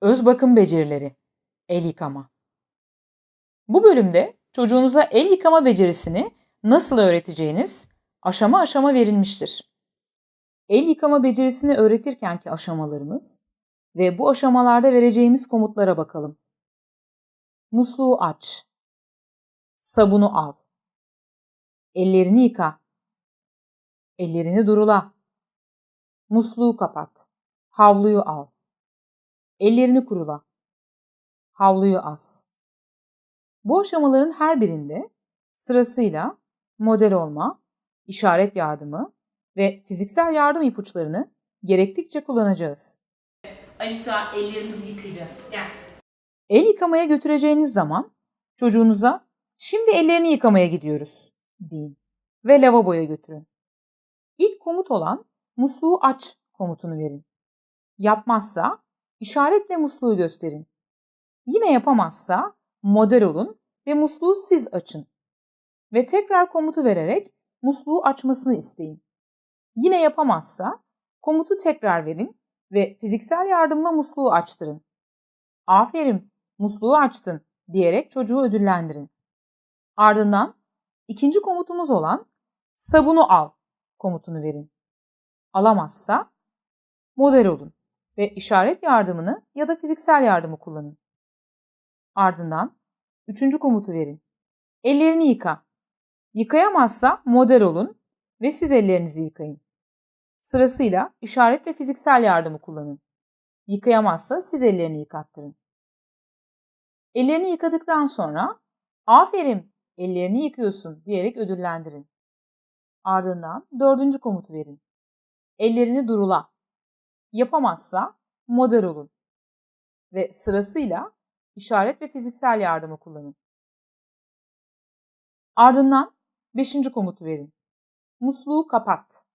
Öz bakım becerileri. El yıkama. Bu bölümde çocuğunuza el yıkama becerisini nasıl öğreteceğiniz aşama aşama verilmiştir. El yıkama becerisini öğretirkenki aşamalarımız ve bu aşamalarda vereceğimiz komutlara bakalım. Musluğu aç. Sabunu al. Ellerini yıka. Ellerini durula. Musluğu kapat. Havluyu al. Ellerini kurula. Havluyu as. Bu aşamaların her birinde sırasıyla model olma, işaret yardımı ve fiziksel yardım ipuçlarını gerektikçe kullanacağız. Alisa ellerimizi yıkayacağız. Gel. El yıkamaya götüreceğiniz zaman çocuğunuza şimdi ellerini yıkamaya gidiyoruz deyin ve lavaboya götürün. İlk komut olan musluğu aç komutunu verin. Yapmazsa işaretle musluğu gösterin. Yine yapamazsa model olun ve musluğu siz açın. Ve tekrar komutu vererek musluğu açmasını isteyin. Yine yapamazsa komutu tekrar verin ve fiziksel yardımla musluğu açtırın. Aferin, musluğu açtın diyerek çocuğu ödüllendirin. Ardından ikinci komutumuz olan sabunu al komutunu verin. Alamazsa model olun ve işaret yardımını ya da fiziksel yardımı kullanın. Ardından üçüncü komutu verin. Ellerini yıka. Yıkayamazsa model olun ve siz ellerinizi yıkayın. Sırasıyla işaret ve fiziksel yardımı kullanın. Yıkayamazsa siz ellerini yıkattırın. Ellerini yıkadıktan sonra aferin ellerini yıkıyorsun diyerek ödüllendirin. Ardından dördüncü komutu verin. Ellerini durula. Yapamazsa model olun. Ve sırasıyla işaret ve fiziksel yardımı kullanın. Ardından beşinci komutu verin. Musluğu kapat.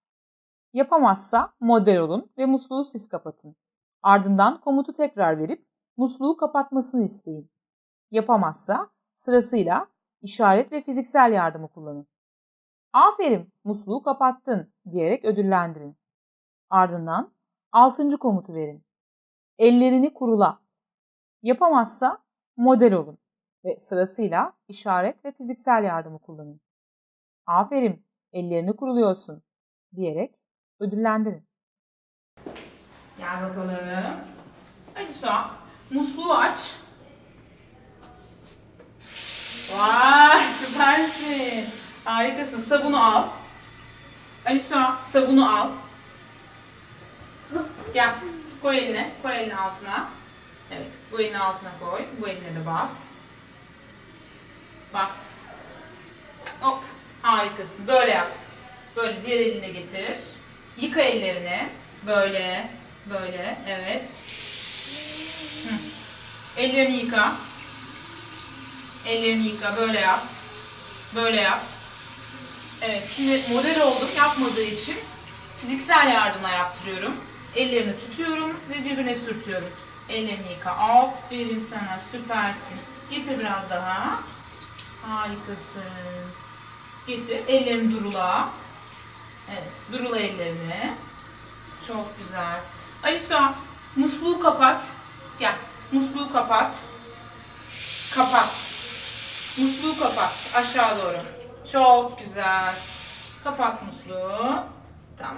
Yapamazsa model olun ve musluğu siz kapatın. Ardından komutu tekrar verip musluğu kapatmasını isteyin. Yapamazsa sırasıyla işaret ve fiziksel yardımı kullanın. Aferin musluğu kapattın diyerek ödüllendirin. Ardından altıncı komutu verin. Ellerini kurula. Yapamazsa model olun ve sırasıyla işaret ve fiziksel yardımı kullanın. Aferin ellerini kuruluyorsun diyerek ödüllendirin. Gel bakalım. Alisa musluğu aç. Vay süpersin. Harikasın. Sabunu al. Alisa sabunu al. Gel. Koy eline. Koy elini altına. Evet. Bu elini altına koy. Bu eline de bas. Bas. Hop. Harikasın. Böyle yap. Böyle diğer eline getir. Yıka ellerini. Böyle. Böyle. Evet. Hı. Ellerini yıka. Ellerini yıka. Böyle yap. Böyle yap. Evet. Şimdi model oldum. Yapmadığı için fiziksel yardımla yaptırıyorum. Ellerini tutuyorum ve birbirine sürtüyorum. Ellerini yıka. Aferin sana. Süpersin. Getir biraz daha. Harikasın. Getir. Ellerini durula. Evet. Durula ellerini. Çok güzel. Alisa musluğu kapat. Gel. Musluğu kapat. Kapat. Musluğu kapat. Aşağı doğru. Çok güzel. Kapat musluğu. Tamam.